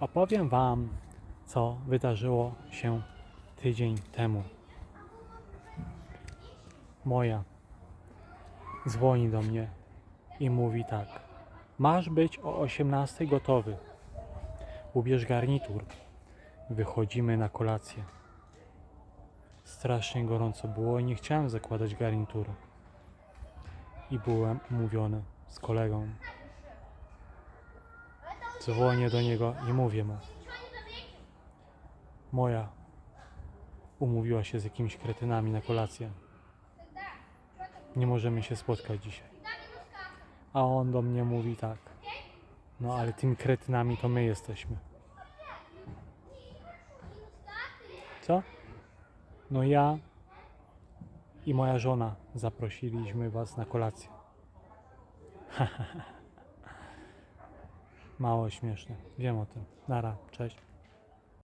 Opowiem Wam, co wydarzyło się tydzień temu. Moja dzwoni do mnie i mówi tak: Masz być o 18 gotowy. Ubierz garnitur. Wychodzimy na kolację. Strasznie gorąco było i nie chciałem zakładać garnituru. I byłem umówiony z kolegą. Dzwonię do niego i mówię mu. Moja umówiła się z jakimiś kretynami na kolację. Nie możemy się spotkać dzisiaj. A on do mnie mówi tak. No ale tymi kretynami to my jesteśmy. Co? No ja i moja żona zaprosiliśmy was na kolację. Mało śmieszne. Wiem o tym. Nara, cześć.